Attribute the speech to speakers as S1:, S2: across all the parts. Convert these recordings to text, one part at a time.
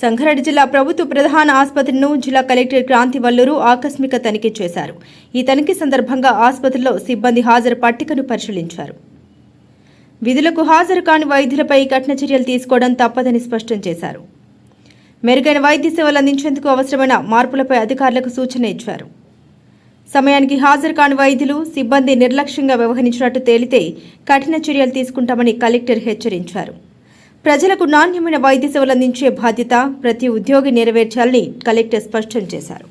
S1: సంగారెడ్డి జిల్లా ప్రభుత్వ ప్రధాన ఆసుపత్రిను జిల్లా కలెక్టర్ క్రాంతి వల్లూరు ఆకస్మిక తనిఖీ చేశారు. ఈ తనిఖీ సందర్భంగా ఆసుపత్రిలో సిబ్బంది హాజరు పట్టికను పరిశీలించారు. విధులకు హాజరు కాని వైద్యులపై కఠిన చర్యలు తీసుకోవడం తప్పదని స్పష్టం చేశారు. మెరుగైన వైద్య సేవలు అందించేందుకు అవసరమైన మార్పులపై అధికారులకు సూచన ఇచ్చారు. సమయానికి హాజరు కాని వైద్యులు సిబ్బంది నిర్లక్ష్యంగా వ్యవహరించినట్టు తేలితే కఠిన చర్యలు తీసుకుంటామని కలెక్టర్ హెచ్చరించారు. ప్రజలకు నాణ్యమైన వైద్య సేవలు అందించే బాధ్యత ప్రతి ఉద్యోగి నెరవేర్చాలని కలెక్టర్ స్పష్టం చేశారు.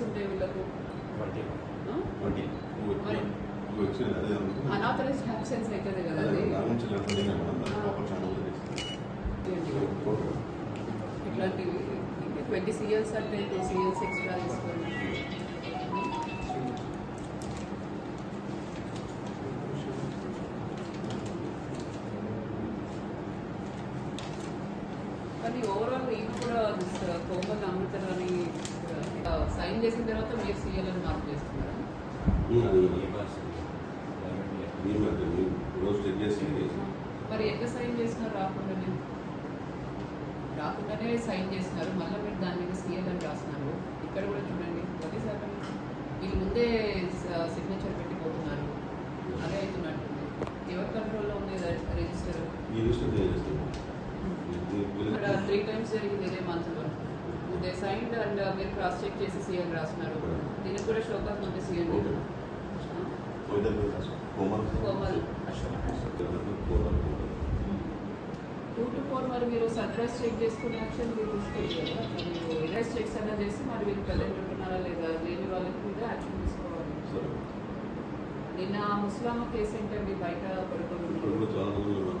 S2: ఉంటాయి వీళ్ళకు? అనాథరైజ్డ్ అబ్సెన్స్ అవుతుంది కదా
S3: అదే
S2: అది?
S3: దాని నుంచి లేకపోతే నేను మనం ప్రాపర్ ఛానల్
S2: ఇట్లాంటివి ట్వంటీ సిఎల్స్ అంటే టూ సిఎల్స్ ఎక్స్ట్రా తీసుకోండి. కానీ ఓవరాల్ ఈయన కూడా కోమల్ అమృతరాని సైన్ చేసిన తర్వాత మీరు సీఎల్ అని మార్క్ చేస్తున్నారా.
S3: మీరు
S2: ఎట్లా సైన్ చేసినారు రాకుండానే రాకుండానే సైన్ చేసినారు. మళ్ళీ మీరు దాని మీద సీఎల్ అని రాస్తున్నారు. ఇక్కడ కూడా చూడండి. అదే సార్ వీళ్ళు ముందే సిగ్నేచర్ పెట్టిపోతున్నారు. అదే అవుతున్నట్టుంది. ఎవరి కంట్రోల్లో ఉంది రిజిస్టర్ త్రీ టైమ్స్ జరిగింది. అండ్ మీరు క్రాస్ చెక్ చేసి సీఎల్ రాస్తున్నారు. దీనికి కూడా ఇవ్వండి
S3: Komal.
S2: Komal two to four మరి మీరు సర్ప్రైజ్ చెక్ చేసుకునే యాక్షన్ మీరు కదా మీరు ఎరైజ్ చెక్స్ అన్నా చేసి మరి వీళ్ళు ప్రజెంట్ ఉంటున్నారా లేదా? లేని వాళ్ళకి మీద యాక్షన్ తీసుకోవాలి. నిన్న ముస్లామా కేసు ఏంటండి? బయట పడుకుంటున్నారు
S3: కూడా